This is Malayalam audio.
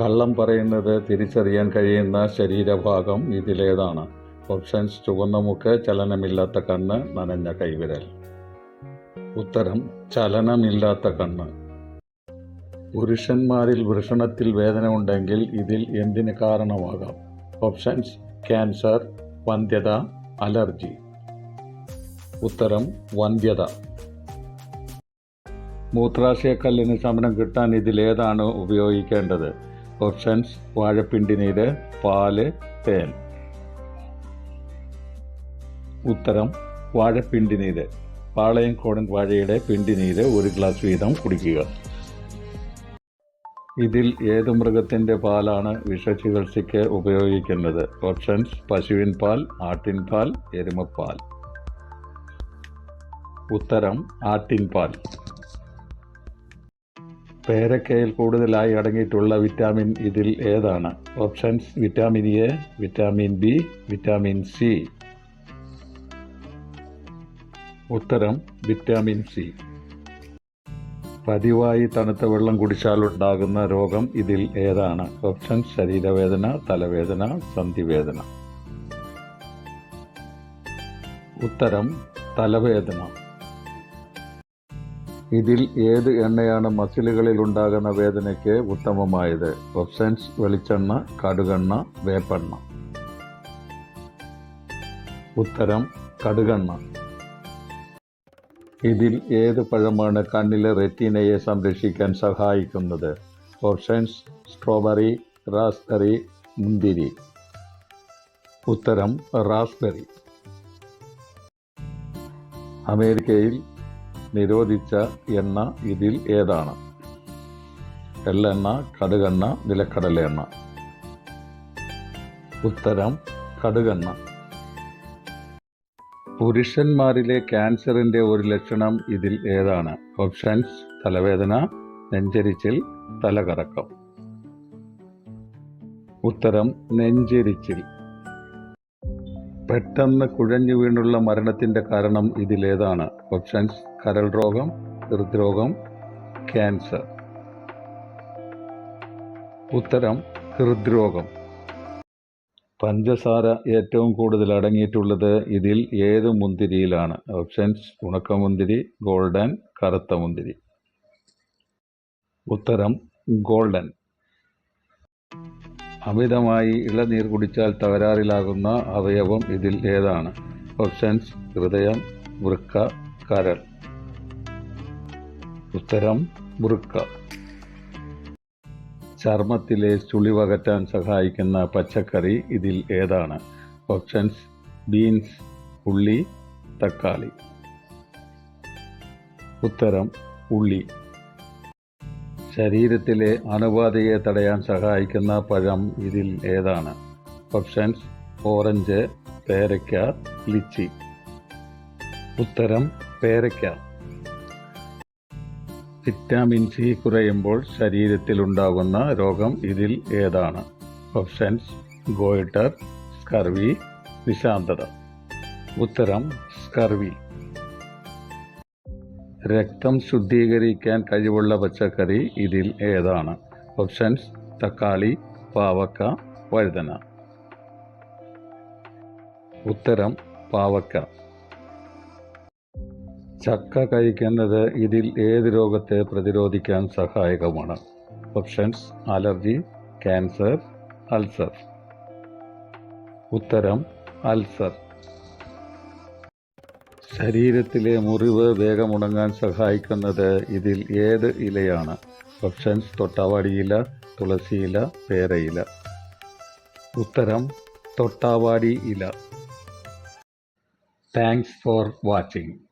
കള്ളം പറയുന്നത് തിരിച്ചറിയാൻ കഴിയുന്ന ശരീരഭാഗം ഇതിലേതാണ്. ഓപ്ഷൻസ് ചുവന്ന മുക്ക് ചലനമില്ലാത്ത കണ്ണ് നനഞ്ഞ കൈവിരൽ. ഉത്തരം ചലനമില്ലാത്ത കണ്ണ്. പുരുഷന്മാരിൽ വൃഷണത്തിൽ വേദന ഉണ്ടെങ്കിൽ ഇതിൽ എന്തിന് കാരണമാകാം? ഓപ്ഷൻസ് ക്യാൻസർ വന്ധ്യത അലർജി. ഉത്തരം വന്ധ്യത. മൂത്രാശയക്കല്ലിന് ശമനം കിട്ടാൻ ഇതിലേതാണ് ഉപയോഗിക്കേണ്ടത്. ഓപ്ഷൻസ് വാഴപ്പിണ്ടി നീര് പാൽ തേൻ. ഉത്തരം വാഴപ്പിണ്ടി നീര്. പാളയം കോടൻ വാഴയുടെ പിണ്ടി നീര് ഒരു ഗ്ലാസ് വീതം കുടിക്കുക. ഇതിൽ ഏത് മൃഗത്തിന്റെ പാലാണ് വിഷചികിത്സയ്ക്ക് ഉപയോഗിക്കുന്നത്? ഓപ്ഷൻസ് പശുവിൻ പാൽ ആട്ടിൻ പാൽ എരുമപ്പാൽ. ഉത്തരം ആട്ടിൻ പാൽ. പേരക്കയിൽ കൂടുതലായി അടങ്ങിയിട്ടുള്ള വിറ്റാമിൻ ഇതിൽ ഏതാണ്? Options vitamin A vitamin B vitamin C. ഉത്തരം വിറ്റാമിൻ സി. പതിവായി തണുത്ത വെള്ളം കുടിച്ചാൽ ഉണ്ടാകുന്ന രോഗം ഇതിൽ ഏതാണ്? ഓപ്ഷൻസ് ശരീരവേദന തലവേദന സന്ധിവേദന. ഉത്തരം തലവേദന. ഇതിൽ ഏത് എണ്ണയാണ് മസിലുകളിൽ ഉണ്ടാകുന്ന വേദനയ്ക്ക് ഉത്തമമായത്? ഓപ്ഷൻസ് വെളിച്ചെണ്ണ കടുകെണ്ണ വേപ്പെണ്ണ. ഉത്തരം കടുകെണ്ണ. ഇതിൽ ഏത് പഴമാണ് കണ്ണിലെ റെറ്റീനയെ സംരക്ഷിക്കാൻ സഹായിക്കുന്നത്? ഓപ്ഷൻസ് സ്ട്രോബെറി റാസ്ബെറി മുന്തിരി. ഉത്തരം റാസ്ബെറി. അമേരിക്കയിൽ നിരോധിച്ച എണ്ണ ഇതിൽ ഏതാണ്? എള്ളെണ്ണ കടുകെണ്ണ നിലക്കടല എണ്ണ. ഉത്തരം കടുകെണ്ണ. പുരുഷന്മാരിലെ ക്യാൻസറിന്റെ ഒരു ലക്ഷണം ഇതിൽ ഏതാണ്? ഓപ്ഷൻസ് തലവേദന നെഞ്ചരിച്ചിൽ തലകറക്കം. ഉത്തരം നെഞ്ചരിച്ചിൽ. പെട്ടെന്ന് കുഴഞ്ഞു വീണുള്ള മരണത്തിന്റെ കാരണം ഇതിലേതാണ്. ഓപ്ഷൻസ് കരൾ രോഗം ഹൃദ്രോഗം ക്യാൻസർ ഉത്തരം ഹൃദ്രോഗം. പഞ്ചസാര ഏറ്റവും കൂടുതൽ അടങ്ങിയിട്ടുള്ളത് ഇതിൽ ഏത് മുന്തിരിയിലാണ്? ഓപ്ഷൻസ് ഉണക്കമുന്തിരി ഗോൾഡൻ കറുത്ത മുന്തിരി. ഉത്തരം ഗോൾഡൻ അമിതമായി ഇളനീർ കുടിച്ചാൽ തകരാറിലാകുന്ന അവയവം ഇതിൽ ഏതാണ്? ഓപ്ഷൻസ് ഹൃദയം വൃക്ക കരൾ. ഉത്തരം വൃക്ക. ചർമ്മത്തിലെ ചുളിവകറ്റാൻ സഹായിക്കുന്ന പച്ചക്കറി ഇതിൽ ഏതാണ്? ഓപ്ഷൻസ് ബീൻസ് ഉള്ളി തക്കാളി. ഉത്തരം ഉള്ളി. ശരീരത്തിലെ അണുബാധയെ തടയാൻ സഹായിക്കുന്ന പഴം ഇതിൽ ഏതാണ്? ഓപ്ഷൻസ് ഓറഞ്ച് പേരയ്ക്ക ലിച്ചി. ഉത്തരം പേരയ്ക്ക. വിറ്റാമിൻ സി കുറയുമ്പോൾ ശരീരത്തിലുണ്ടാകുന്ന രോഗം ഇതിൽ ഏതാണ്? ഓപ്ഷൻസ് ഗോയിട്ടർ സ്കർവി വിഷാന്തത ഉത്തരം സ്കർവി. രക്തം ശുദ്ധീകരിക്കാൻ കഴിവുള്ള പച്ചക്കറി ഇതിൽ ഏതാണ്? ഓപ്ഷൻസ് തക്കാളി പാവക്ക വഴുതന. ഉത്തരം പാവക്ക. ചക്ക കഴിക്കുന്നത് ഇതിൽ ഏത് രോഗത്തെ പ്രതിരോധിക്കാൻ സഹായകമാണ്? Options allergy cancer ulcer. ഉത്തരം അൾസർ. ശരീരത്തിലെ മുറിവ് വേഗമുണങ്ങാൻ സഹായിക്കുന്നത് ഇതിൽ ഏത് ഇലയാണ്? ഓപ്ഷൻസ് തൊട്ടാവാടിയില തുളസിയില പേരയില. ഉത്തരം തൊട്ടാവാടി ഇല. Thanks for watching.